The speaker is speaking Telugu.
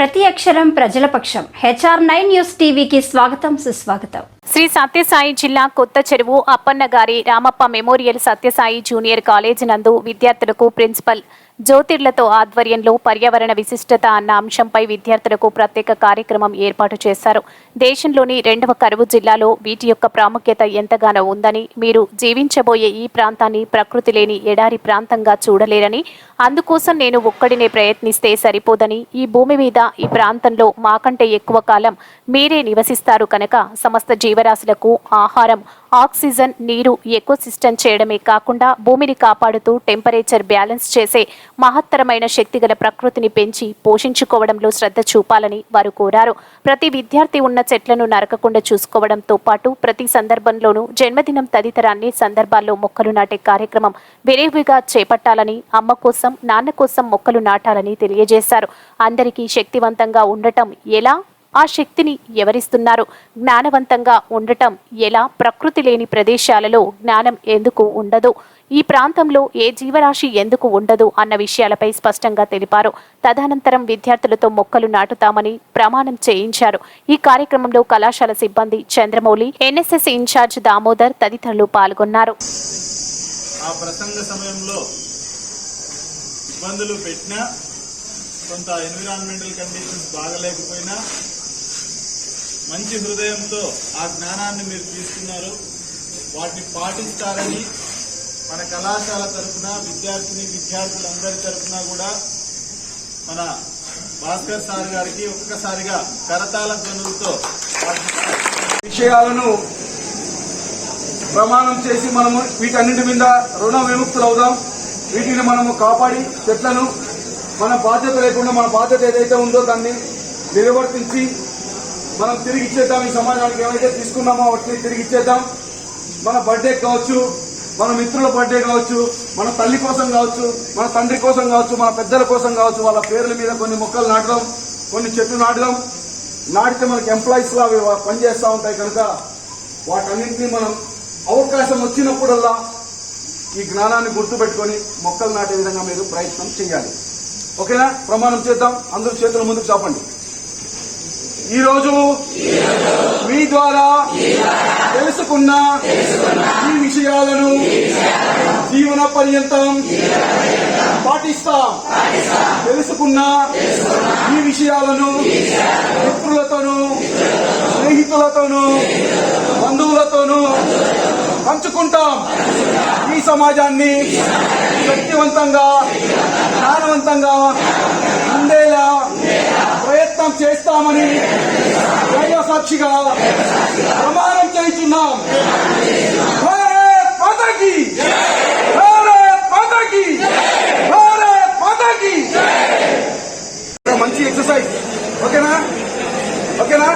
ప్రతి అక్షరం ప్రజల పక్షం. హెచ్ఆర్ నైన్ న్యూస్ టీవీకి స్వాగతం సుస్వాగతం. శ్రీ సత్యసాయి జిల్లా కొత్త చెరువు అప్పన్న గారి Ramappa memorial Sathya Sai junior college నందు విద్యార్థులకు ప్రిన్సిపల్ జ్యోతిర్లతో ఆధ్వర్యంలో పర్యావరణ విశిష్టత అన్న అంశంపై విద్యార్థులకు ప్రత్యేక కార్యక్రమం ఏర్పాటు చేశారు. దేశంలోని రెండవ కరువు జిల్లాలో వీటి యొక్క ప్రాముఖ్యత ఎంతగానో ఉందని మీరు జీవించబోయే ఈ ప్రాంతాన్ని ప్రకృతి లేని ఎడారి ప్రాంతంగా చూడలేరని అందుకోసం నేను ఒక్కడినే ప్రయత్నిస్తే సరిపోదని ఈ భూమి మీద ఈ ప్రాంతంలో మాకంటే ఎక్కువ కాలం మీరే నివసిస్తారు కనుక సమస్త జీవరాశులకు ఆహారం ఆక్సిజన్ నీరు ఎకోసిస్టం చేయడమే కాకుండా భూమిని కాపాడుతూ టెంపరేచర్ బ్యాలెన్స్ చేసే మహత్తరమైన శక్తిగల ప్రకృతిని పెంచి పోషించుకోవడంలో శ్రద్ధ చూపాలని వారు కోరారు. ప్రతి విద్యార్థి ఉన్న చెట్లను నరకకుండా చూసుకోవడంతో పాటు ప్రతి సందర్భంలోనూ జన్మదినం తదితర అన్ని సందర్భాల్లో మొక్కలు నాటే కార్యక్రమం విరివిగా చేపట్టాలని అమ్మ కోసం నాన్న కోసం మొక్కలు నాటాలని తెలియజేశారు. అందరికీ శక్తివంతంగా ఉండటం ఎలా? ఆ శక్తిని ఎవరిస్తున్నారు? జ్ఞానవంతంగా ఉండటం ఎలా? ప్రకృతి లేని ప్రదేశాలలో జ్ఞానం ఎందుకు ఉండదు? ఈ ప్రాంతంలో ఏ జీవరాశి ఎందుకు ఉండదు? అన్న విషయాలపై స్పష్టంగా తెలిపారు. తదనంతరం విద్యార్థులతో మొక్కలు నాటుతామని ప్రమాణం చేయించారు. ఈ కార్యక్రమంలో కళాశాల సిబ్బంది చంద్రమౌళి ఎన్ఎస్ఎస్ ఇన్ఛార్జ్ దామోదర్ తదితరులు పాల్గొన్నారు. ఆ ప్రసంగ సమయంలో ఇబ్బందులు పెట్టినా కొంత ఎన్విరాన్మెంటల్ కండిషన్స్ బాగలేకపోయినా మంచి హృదయంతో ఆ జ్ఞానాన్ని మీరు తీసుకున్నారు. వాటిని పాటిస్తారని మన కళాశాల తరఫున విద్యార్థిని విద్యార్థులందరి తరఫున కూడా మన భాస్కర్ సార్ గారికి ఒక్కసారిగా కరతాల ధ్వనులతో విషయాలను ప్రమాణం చేసి మనము వీటన్నింటి మీద రుణ విముక్తులవుదాం. వీటిని మనము కాపాడి చెట్లను మన బాధ్యత లేకుండా మన బాధ్యత ఏదైతే ఉందో దాన్ని నిర్వర్తించి మనం తిరిగి ఇచ్చేద్దాం ఈ సమాజానికి ఏమైతే తీసుకున్నామో వాటిని తిరిగి ఇచ్చేద్దాం. మన బర్త్డే కావచ్చు మన మిత్రుల బర్త్డే కావచ్చు మన తల్లి కోసం కావచ్చు మన తండ్రి కోసం కావచ్చు మన పెద్దల కోసం కావచ్చు వాళ్ళ పేర్ల మీద కొన్ని మొక్కలు నాటడం కొన్ని చెట్లు నాటడం. నాటితే మనకి ఎంప్లాయీస్ లా పనిచేస్తూ ఉంటాయి కనుక వాటన్నింటినీ మనం అవకాశం వచ్చినప్పుడల్లా ఈ జ్ఞానాన్ని గుర్తుపెట్టుకొని మొక్కలు నాటే విధంగా మీరు ప్రయత్నం చేయాలి. ఓకేనా? ప్రమాణం చేద్దాం. అందరూ చేతుల ముందుకు చాపండి. ఈరోజు మీ ద్వారా తెలుసుకున్న ఈ విషయాలను జీవన పర్యంతం పాటిస్తాం. తెలుసుకున్న ఈ విషయాలను మిత్రులతోనూ స్నేహితులతోనూ బంధువులతోనూ పంచుకుంటాం. ఈ సమాజాన్ని శక్తివంతంగా జ్ఞానవంతంగా ఉండేలా ప్రయత్నం చేస్తామని సాక్షిగా ప్రమాణం చేస్తున్నాం. భారత్ మాతాకి భారత్ మాతాకి భారత్ మాతాకి మంచి ఎక్సర్సైజ్. ఓకేనా? ఓకేనా?